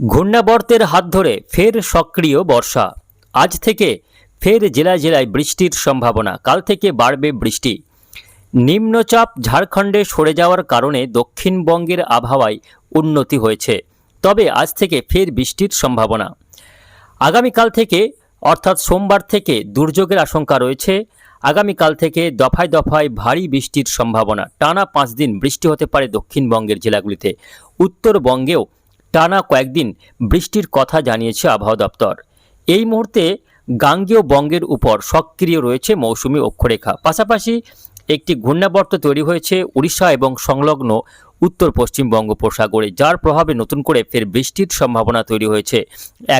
ঘূর্ণাবর্তের হাত ধরে ফের সক্রিয় বর্ষা। আজ থেকে ফের জেলায় জেলায় বৃষ্টির সম্ভাবনা। কাল থেকে বাড়বে বৃষ্টি। নিম্নচাপ ঝাড়খণ্ডে সরে যাওয়ার কারণে দক্ষিণবঙ্গের আবহাওয়ায় উন্নতি হয়েছে। তবে আজ থেকে ফের বৃষ্টির সম্ভাবনা। আগামীকাল থেকে, অর্থাৎ সোমবার থেকে দুর্যোগের আশঙ্কা রয়েছে। আগামীকাল থেকে দফায় দফায় ভারী বৃষ্টির সম্ভাবনা। টানা পাঁচ দিন বৃষ্টি হতে পারে দক্ষিণবঙ্গের জেলাগুলিতে। উত্তরবঙ্গেও টানা কয়েকদিন বৃষ্টির কথা জানিয়েছে আবহাওয়া দপ্তর। এই মুহূর্তে গাঙ্গেয় বঙ্গের উপর সক্রিয় রয়েছে মৌসুমি অক্ষরেখা। পাশাপাশি একটি ঘূর্ণাবর্ত তৈরি হয়েছে উড়িষ্যা এবং সংলগ্ন উত্তর পশ্চিম বঙ্গোপসাগরে, যার প্রভাবে নতুন করে ফের বৃষ্টির সম্ভাবনা তৈরি হয়েছে।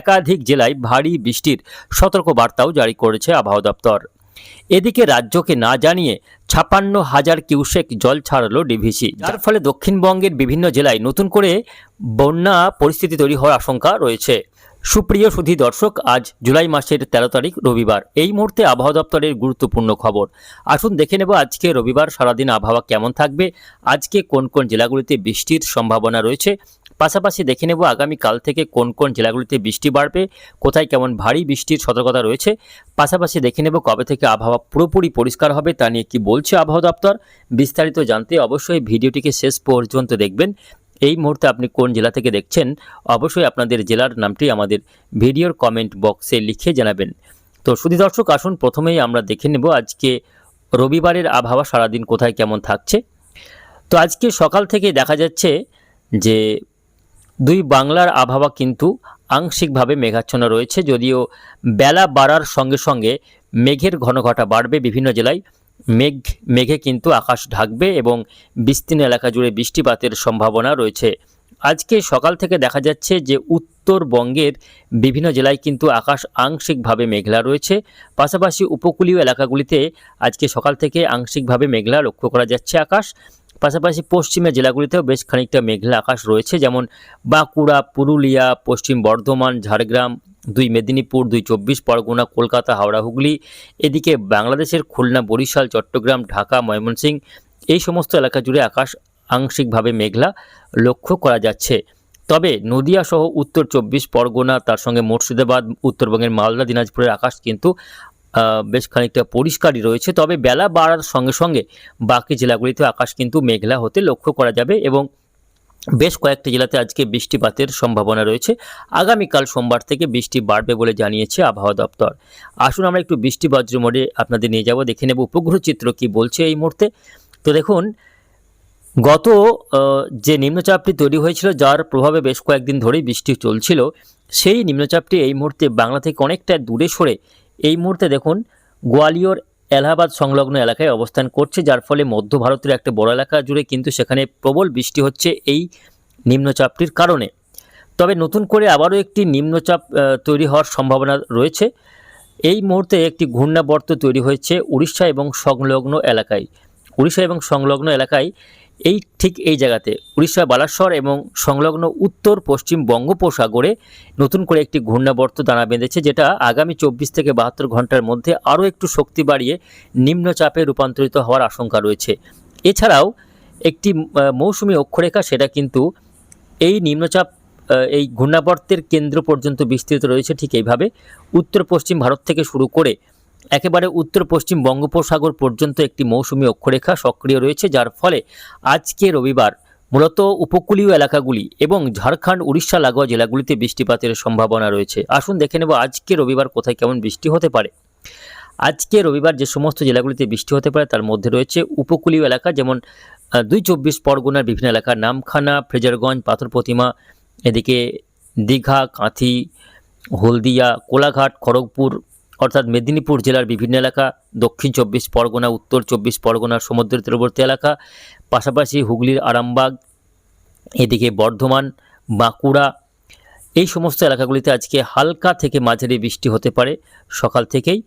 একাধিক জেলায় ভারী বৃষ্টির সতর্কবার্তাও জারি করেছে আবহাওয়া দপ্তর। এদিকে রাজ্যকে না জানিয়ে ছাপান্ন হাজার কিউসেক জল ছাড়লো ডিভিসি। যার ফলে দক্ষিণবঙ্গের বিভিন্ন জেলায় নতুন করে বন্যা পরিস্থিতি তৈরি হওয়ার আশঙ্কা রয়েছে। সুপ্রিয় সুধী দর্শক, আজ জুলাই মাসের তেরো তারিখ, রবিবার। এই মুহূর্তে আবহাওয়া দপ্তরের গুরুত্বপূর্ণ খবর। আসুন দেখে নেব আজকে রবিবার সারাদিন আবহাওয়া কেমন থাকবে, আজকে কোন কোন জেলাগুলিতে বৃষ্টির সম্ভাবনা রয়েছে পাশাপাশি দেখে নেব আগামীকাল থেকে কোন কোন জেলাগুলিতে বৃষ্টি বাড়বে, কোথায় কেমন ভারী বৃষ্টির সতর্কতা রয়েছে। পাশাপাশি দেখে নেব কবে থেকে আবহাওয়া পুরোপুরি পরিষ্কার হবে তা নিয়ে কি বলছে আবহাওয়া দপ্তর। বিস্তারিত জানতে অবশ্যই ভিডিওটিকে শেষ পর্যন্ত দেখবেন। এই মুহূর্তে আপনি কোন জেলা থেকে দেখছেন, অবশ্যই আপনাদের জেলার নামটি আমাদের ভিডিওর কমেন্ট বক্সে লিখে জানাবেন। তো শুধু দর্শক, আসুন প্রথমেই আমরা দেখে নেব আজকে রবিবারের আবহাওয়া সারাদিন কোথায় কেমন থাকছে। তো আজকে সকাল থেকে দেখা যাচ্ছে যে দুই বাংলার আবহাওয়া কিন্তু আংশিকভাবে মেঘাচ্ছন্ন রয়েছে, যদিও বেলা বাড়ার সঙ্গে সঙ্গে মেঘের ঘনঘটা বাড়বে। বিভিন্ন জেলায় মেঘ, মেঘে কিন্তু আকাশ ঢাকবে এবং বিস্তীর্ণ এলাকা জুড়ে বৃষ্টিপাতের সম্ভাবনা রয়েছে। আজকে সকাল থেকে দেখা যাচ্ছে যে উত্তরবঙ্গের বিভিন্ন জেলায় কিন্তু আকাশ আংশিকভাবে মেঘলা রয়েছে। পাশাপাশি উপকূলীয় এলাকাগুলিতে আজকে সকাল থেকে আংশিকভাবে মেঘলা লক্ষ্য করা যাচ্ছে। আকাশ পাশাপাশি পশ্চিমের জেলাগুলিতেও বেশ খানিকটা মেঘলা আকাশ রয়েছে, যেমন বাঁকুড়া, পুরুলিয়া, পশ্চিম বর্ধমান, ঝাড়গ্রাম, দুই মেদিনীপুর, দুই চব্বিশ পরগনা, কলকাতা, হাওড়া, হুগলি, এদিকে বাংলাদেশের খুলনা, বরিশাল, চট্টগ্রাম, ঢাকা, ময়মনসিংহ, এই সমস্ত এলাকা জুড়ে আকাশ আংশিকভাবে মেঘলা লক্ষ্য করা যাচ্ছে। তবে নদিয়া সহ উত্তর চব্বিশ পরগনা, তার সঙ্গে মুর্শিদাবাদ, উত্তরবঙ্গের মালদা, দিনাজপুরের আকাশ কিন্তু বেশ খানিকটা পরিষ্কারই রয়েছে। তবে বেলা বাড়ার সঙ্গে সঙ্গে বাকি জেলাগুলিতে আকাশ কিন্তু মেঘলা হতে লক্ষ্য করা যাবে এবং বেশ কয়েকটি জেলাতে আজকে বৃষ্টিপাতের সম্ভাবনা রয়েছে। আগামীকাল সোমবার থেকে বৃষ্টি বাড়বে বলে জানিয়েছে আবহাওয়া দপ্তর। আসুন আমরা একটু বৃষ্টি বজ্র মোডে আপনাদের নিয়ে যাব। দেখে নেব উপগ্রহ চিত্র কি বলছে এই মুহূর্তে। তো দেখুন, গত যে নিম্নচাপটি তৈরি হয়েছিল, যার প্রভাবে বেশ কয়েকদিন ধরেই বৃষ্টি চলছিল, সেই নিম্নচাপটি এই মুহূর্তে বাংলা থেকে অনেকটা দূরে সরে এই মুহূর্তে দেখুন, গোয়ালিয়র এলাহাবাদ সংলগ্ন এলাকায় অবস্থান করছে, যার ফলে মধ্য ভারতের একটা বড় এলাকা জুড়ে কিন্তু সেখানে প্রবল বৃষ্টি হচ্ছে এই নিম্নচাপটির কারণে। তবে নতুন করে আবারও একটি নিম্নচাপ তৈরি হওয়ার সম্ভাবনা রয়েছে। এই মুহূর্তে একটি ঘূর্ণাবর্ত তৈরি হয়েছে উড়িষ্যা এবং সংলগ্ন এলাকায়। উড়িষ্যা এবং সংলগ্ন এলাকায় এই ঠিক এই জায়গাতে উড়িষ্যা, বালাসর এবং সংলগ্ন উত্তর, পশ্চিম বঙ্গোপসাগরে নতুন করে একটি ঘূর্ণাবর্ত দানা বেঁধেছে, যেটা আগামী চব্বিশ থেকে বাহাত্তর ঘণ্টার মধ্যে আরও একটু শক্তি বাড়িয়ে নিম্নচাপে রূপান্তরিত হওয়ার আশঙ্কা রয়েছে। এছাড়াও একটি মৌসুমি অক্ষরেখা, সেটা কিন্তু এই নিম্নচাপ এই ঘূর্ণাবর্তের কেন্দ্র পর্যন্ত বিস্তৃত রয়েছে ঠিক এইভাবে। উত্তর, পশ্চিম ভারত থেকে শুরু করে একেবারে উত্তর পশ্চিম বঙ্গোপসাগর পর্যন্ত একটি মৌসুমি অক্ষরেখা সক্রিয় রয়েছে, যার ফলে আজকে রবিবার মূলত উপকূলীয় এলাকাগুলি এবং ঝাড়খণ্ড, উড়িষ্যা, লাগোয়া জেলাগুলিতে বৃষ্টিপাতের সম্ভাবনা রয়েছে। আসুন দেখে নেব আজকে রবিবার কোথায় কেমন বৃষ্টি হতে পারে। আজকে রবিবার যে সমস্ত জেলাগুলিতে বৃষ্টি হতে পারে, তার মধ্যে রয়েছে উপকূলীয় এলাকা যেমন দুই চব্বিশ পরগনার বিভিন্ন এলাকা নামখানা, ফ্রেজারগঞ্জ পাথর প্রতিমা এদিকে দীঘা, কাঁথি, হলদিয়া, কোলাঘাট, খড়গপুর অর্থাৎ মেদিনীপুর জেলার বিভিন্ন এলাকা, দক্ষিণ চব্বিশ পরগনা, উত্তর চব্বিশ পরগনার সমুদ্র তীরবর্তী এলাকা, পাশাপাশি হুগলির আরামবাগ, এদিকে বর্ধমান, বাঁকুড়া, এই সমস্ত এলাকাগুলিতে আজকে হালকা থেকে মাঝারি বৃষ্টি হতে পারে সকাল থেকেই।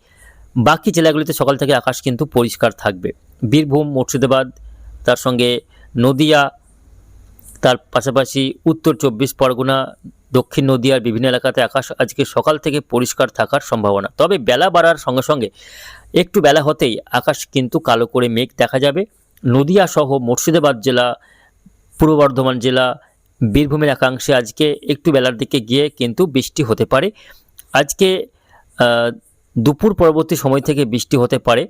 বাকি জেলাগুলিতে সকাল থেকে আকাশ কিন্তু পরিষ্কার থাকবে। বীরভূম, মুর্শিদাবাদ, তার সঙ্গে নদিয়া তার পাশাপাশি উত্তর চব্বিশ পরগনা, দক্ষিণ নদিয়ার বিভিন্ন এলাকাতে আকাশ আজকে সকাল থেকে পরিষ্কার থাকার সম্ভাবনা। তবে বেলা বাড়ার সঙ্গে সঙ্গে একটু বেলা হতেই আকাশ কিন্তু কালো করে মেঘ দেখা যাবে। নদিয়া সহ মুর্শিদাবাদ জেলা, পূর্ব বর্ধমান জেলা, বীরভূমের একাংশে আজকে একটু বেলার দিকে গিয়ে কিন্তু বৃষ্টি হতে পারে। আজকে দুপুর পরবর্তী সময় থেকে বৃষ্টি হতে পারে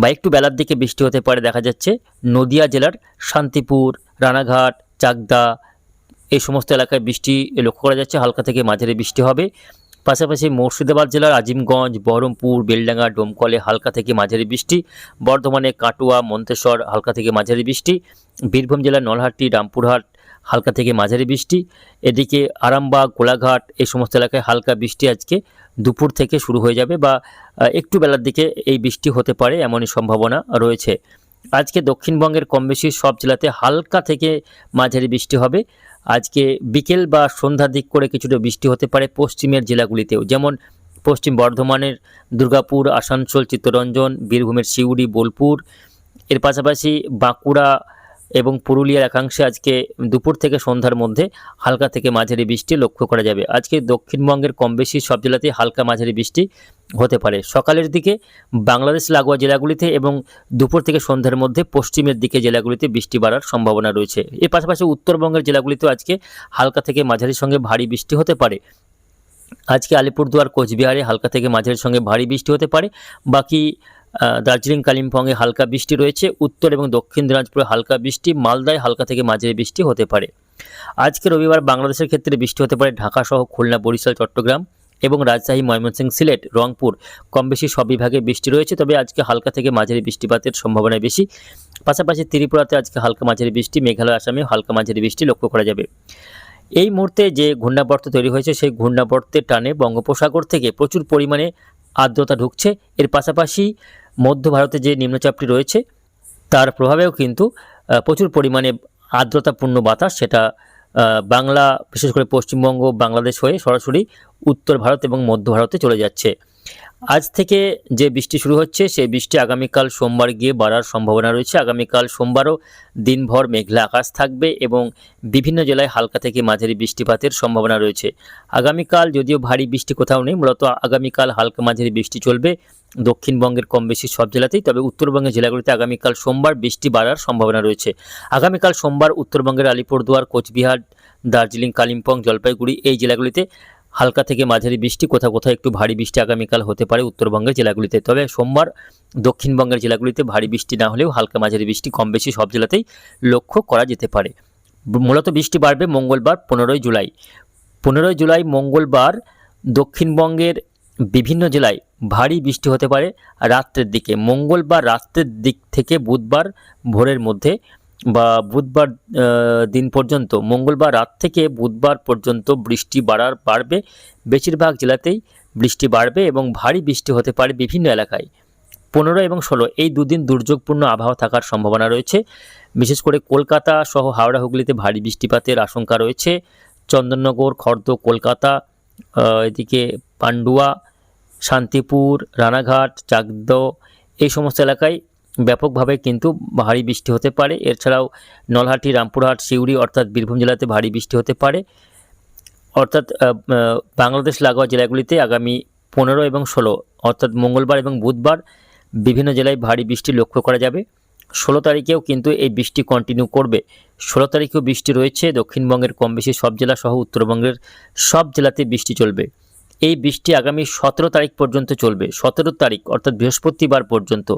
বা একটু বেলার দিকে বৃষ্টি হতে পারে দেখা যাচ্ছে। নদিয়া জেলার শান্তিপুর রানাঘাট, চাকদা, এই সমস্ত এলাকায় বৃষ্টি লক্ষ্য করা যাচ্ছে। হালকা থেকে মাঝারি বৃষ্টি হবে। পাশাপাশি মুর্শিদাবাদ জেলার আজিমগঞ্জ, বহরমপুর, বেলডাঙ্গা, ডোমকলে হালকা থেকে মাঝারি বৃষ্টি। বর্ধমানে কাটুয়া, মন্তেশ্বর হালকা থেকে মাঝারি বৃষ্টি। বীরভূম জেলার নলহাটি, রামপুরহাট হালকা থেকে মাঝারি বৃষ্টি। এদিকে আরামবাগ, কোলাঘাট এই সমস্ত এলাকায় হালকা বৃষ্টি আজকে দুপুর থেকে শুরু হয়ে যাবে বা একটু বেলার দিকে এই বৃষ্টি হতে পারে এমনই সম্ভাবনা রয়েছে। আজকে দক্ষিণবঙ্গের কম বেশি সব জেলাতে হালকা থেকে মাঝারি বৃষ্টি হবে। আজকে বিকেল বা সন্ধ্যার দিক করে কিছুটা বৃষ্টি হতে পারে পশ্চিমের জেলাগুলিতেও। যেমন পশ্চিম বর্ধমানের দুর্গাপুর, আসানসোল, চিত্তরঞ্জন, বীরভূমের সিউড়ি, বোলপুর। এর পাশাপাশি বাঁকুড়া এবং পুরুলিয়ার একাংশে আজকে দুপুর থেকে সন্ধ্যার মধ্যে হালকা থেকে মাঝারি বৃষ্টি লক্ষ্য করা যাবে। আজকে দক্ষিণবঙ্গের কম বেশি সব জেলাতেই হালকা মাঝারি বৃষ্টি হতে পারে। সকালের দিকে বাংলাদেশ লাগোয়া জেলাগুলিতে এবং দুপুর থেকে সন্ধ্যার মধ্যে পশ্চিমের দিকে জেলাগুলিতে বৃষ্টি বাড়ার সম্ভাবনা রয়েছে। এর পাশাপাশি উত্তরবঙ্গের জেলাগুলিতেও আজকে হালকা থেকে মাঝারির সঙ্গে ভারী বৃষ্টি হতে পারে। আজকে আলিপুরদুয়ার, কোচবিহারে হালকা থেকে মাঝারির সঙ্গে ভারী বৃষ্টি হতে পারে। বাকি দার্জিলিং, কালিম্পংয়ে হালকা বৃষ্টি রয়েছে। উত্তর এবং দক্ষিণ দিনাজপুরে হালকা বৃষ্টি, মালদায় হালকা থেকে মাঝারি বৃষ্টি হতে পারে। আজকে রবিবার বাংলাদেশের ক্ষেত্রে বৃষ্টি হতে পারে ঢাকা সহ খুলনা, বরিশাল, চট্টগ্রাম এবং রাজশাহী, ময়মনসিংহ, সিলেট, রংপুর। কম বেশি সব বিভাগে বৃষ্টি রয়েছে, তবে আজকে হালকা থেকে মাঝারি বৃষ্টিপাতের সম্ভাবনা বেশি। পাশাপাশি ত্রিপুরাতে আজকে হালকা মাঝারি বৃষ্টি, মেঘালয়, আসামে হালকা মাঝারি বৃষ্টি লক্ষ্য করা যাবে। এই মুহূর্তে যে ঘূর্ণাবর্ত তৈরি হয়েছে, সেই ঘূর্ণাবর্তের টানে বঙ্গোপসাগর থেকে প্রচুর পরিমাণে আর্দ্রতা ঢুকছে। এর পাশাপাশি মধ্য ভারতে যে নিম্নচাপটি রয়েছে, তার প্রভাবেও কিন্তু প্রচুর পরিমাণে আর্দ্রতাপূর্ণ বাতাস সেটা বাংলা, বিশেষ করে পশ্চিমবঙ্গ, বাংলাদেশ হয়ে সরাসরি উত্তর ভারত এবং মধ্য ভারতে চলে যাচ্ছে। আজ থেকে যে বৃষ্টি শুরু হচ্ছে, সেই বৃষ্টি আগামীকাল সোমবার গিয়ে বাড়ার সম্ভাবনা রয়েছে। আগামীকাল সোমবারও দিনভর মেঘলা আকাশ থাকবে এবং বিভিন্ন জেলায় হালকা থেকে মাঝারি বৃষ্টিপাতের সম্ভাবনা রয়েছে। আগামীকাল যদিও ভারী বৃষ্টি কোথাও নেই, মূলত আগামীকাল হালকা মাঝারি বৃষ্টি চলবে। দক্ষিণবঙ্গের কম বেশি সব জেলাতেই, তবে উত্তরবঙ্গের জেলাগুলিতে আগামীকাল সোমবার বৃষ্টি বাড়ার সম্ভাবনা রয়েছে। আগামীকাল সোমবার উত্তরবঙ্গের আলিপুরদুয়ার, কোচবিহার, দার্জিলিং, কালিম্পং, জলপাইগুড়ি এই জেলাগুলিতে হালকা থেকে মাঝারি বৃষ্টি, কোথাও কোথাও একটু ভারী বৃষ্টি আগামীকাল হতে পারে উত্তরবঙ্গের জেলাগুলিতে। তবে সোমবার দক্ষিণবঙ্গের জেলাগুলিতে ভারী বৃষ্টি না হলেও হালকা মাঝারি বৃষ্টি কম বেশি সব জেলাতেই লক্ষ্য করা যেতে পারে। মূলত বৃষ্টি বাড়বে মঙ্গলবার পনেরোই জুলাই। পনেরোই জুলাই মঙ্গলবার দক্ষিণবঙ্গের বিভিন্ন জেলায় ভারী বৃষ্টি হতে পারে রাত্রের দিকে। মঙ্গলবার রাত্রের দিক থেকে বুধবার ভোরের মধ্যে বা বুধবার দিন পর্যন্ত, মঙ্গলবার রাত থেকে বুধবার পর্যন্ত বৃষ্টি বাড়ার বাড়বে। বেশিরভাগ জেলাতেই বৃষ্টি বাড়বে এবং ভারী বৃষ্টি হতে পারে বিভিন্ন এলাকায়। পনেরো এবং ষোলো, এই দুদিন দুর্যোগপূর্ণ আবহাওয়া থাকার সম্ভাবনা রয়েছে। বিশেষ করে কলকাতা সহ হাওড়া, হুগলিতে ভারী বৃষ্টিপাতের আশঙ্কা রয়েছে। চন্দননগর, খর্দ, কলকাতা এদিকে পান্ডুয়া, শান্তিপুর, রানাঘাট চাকদ এই সমস্ত এলাকায় ব্যাপকভাবে কিন্তু ভারী বৃষ্টি হতে পারে। এছাড়াও নলহাটি, রামপুরহাট, সিউড়ি অর্থাৎ বীরভূম জেলাতে ভারী বৃষ্টি হতে পারে। অর্থাৎ বাংলাদেশ লাগোয়া জেলাগুলিতে আগামী পনেরো এবং ষোলো, অর্থাৎ মঙ্গলবার এবং বুধবার বিভিন্ন জেলায় ভারী বৃষ্টি লক্ষ্য করা যাবে। ষোলো তারিখেও কিন্তু এই বৃষ্টি কন্টিনিউ করবে। ষোলো তারিখেও বৃষ্টি রয়েছে। দক্ষিণবঙ্গের কম বেশি সব জেলা সহ উত্তরবঙ্গের সব জেলাতে বৃষ্টি চলবে। এই বৃষ্টি আগামী সতেরো তারিখ পর্যন্ত চলবে। সতেরো তারিখ, অর্থাৎ বৃহস্পতিবার পর্যন্ত।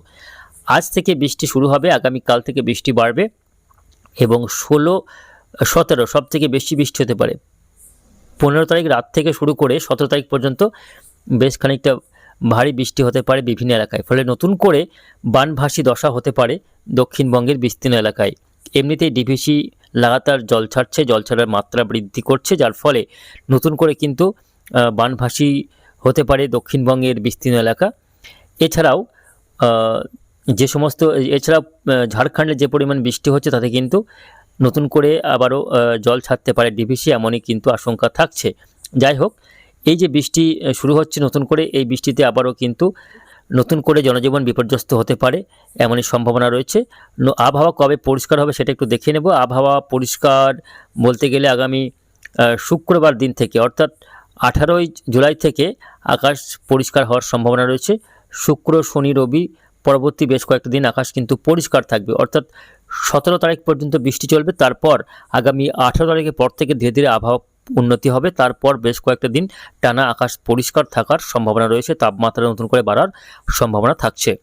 আজ থেকে বৃষ্টি শুরু হবে আগামীকাল থেকে বৃষ্টি বাড়বে এবং ষোলো, সতেরো, সব থেকে বেশি বৃষ্টি হতে পারে। পনেরো তারিখ রাত থেকে শুরু করে সতেরো তারিখ পর্যন্ত বেশ খানিকটা ভারী বৃষ্টি হতে পারে বিভিন্ন এলাকায়। ফলে নতুন করে বানভাসী দশা হতে পারে দক্ষিণবঙ্গের বিস্তীর্ণ এলাকায়। এমনিতেই ডিভিসি লাগাতার জল ছাড়ছে, জল ছাড়ার মাত্রা বৃদ্ধি করছে, যার ফলে নতুন করে কিন্তু বানভাসী হতে পারে দক্ষিণবঙ্গের বিস্তীর্ণ এলাকা। এছাড়াও যে সমস্ত, এছাড়া ঝাড়খণ্ডে যে পরিমাণ বৃষ্টি হচ্ছে তাতে কিন্তু নতুন করে আবারও জল ছাড়তে পারে ডিভিসি, এমনই কিন্তু আশঙ্কা থাকছে। যাই হোক, এই যে বৃষ্টি শুরু হচ্ছে নতুন করে, এই বৃষ্টিতে আবারও কিন্তু নতুন করে জনজীবন বিপর্যস্ত হতে পারে, এমনই সম্ভাবনা রয়েছে। আবহাওয়া কবে পরিষ্কার হবে সেটা একটু দেখে নেব। আবহাওয়া পরিষ্কার বলতে গেলে আগামী শুক্রবার দিন থেকে, অর্থাৎ আঠারোই জুলাই থেকে আকাশ পরিষ্কার হওয়ার সম্ভাবনা রয়েছে। শুক্র, শনি, রবি পরবর্তী বেশ কয়েকটা দিন আকাশ কিন্তু পরিষ্কার থাকবে। অর্থাৎ সতেরো তারিখ পর্যন্ত বৃষ্টি চলবে, তারপর আগামী আঠেরো তারিখের পর থেকে ধীরে ধীরে আবহাওয়া উন্নতি হবে, তারপর বেশ কয়েকটা দিন টানা আকাশ পরিষ্কার থাকার সম্ভাবনা রয়েছে, তাপমাত্রা নতুন করে বাড়ার সম্ভাবনা থাকছে।